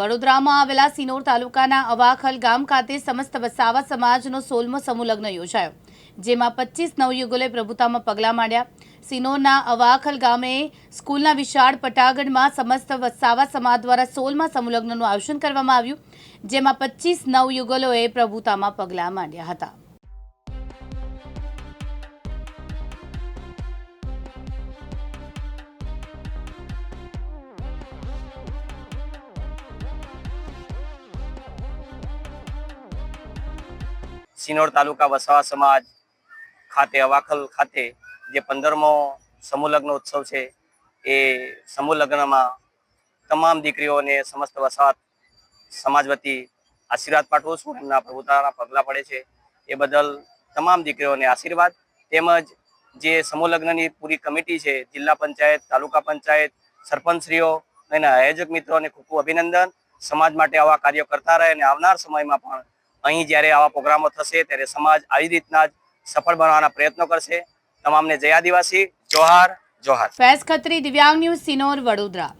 વડોદરામાં આવેલા સિનોર તાલુકાના અવાખલ ગામ ખાતે સમસ્ત વસાવા સમાજનો સોલમો સમૂહ લગ્ન યોજાયો, જેમાં પચીસ નવયુગોલે પ્રભુતામાં પગલાં માંડ્યા. સિનોરના અવાખલ ગામે સ્કૂલના વિશાળ પટાગઢમાં સમસ્ત વસાવા સમાજ દ્વારા સોલમા સમૂહ લગ્નનું આયોજન કરવામાં આવ્યું, જેમાં પચીસ નવયુગલોએ પ્રભુતામાં પગલાં માંડ્યા હતા. સિનોર તાલુકા વસાવા સમાજ ખાતે, અવાખલ ખાતે જે પંદરમો સમૂહ ઉત્સવ છે, એ સમૂહ લગ્નમાં તમામ દીકરીઓને સમસ્ત વસાવા સમાજ વતી આશીર્વાદ પાઠવું છું. એમના પ્રભુતાના પગલાં પડે છે. એ બદલ તમામ દીકરીઓને આશીર્વાદ. તેમજ જે સમૂહ લગ્નની પૂરી કમિટી છે, જિલ્લા પંચાયત, તાલુકા પંચાયત, સરપંચશ્રીઓ એના આયોજક મિત્રોને ખૂબ ખૂબ અભિનંદન. સમાજ માટે આવા કાર્યો કરતા રહે અને આવનાર સમયમાં પણ અહીં જ્યારે આવા પ્રોગ્રામો થશે ત્યારે સમાજ આવી રીતના જ સફળ બનવાના પ્રયત્નો કરશે. તમામને જય આદિવાસી. જોહાર. જોહાર. ફૈઝ ખત્રી દિવ્યાંગ ન્યૂઝ સિનોર વડોદરા.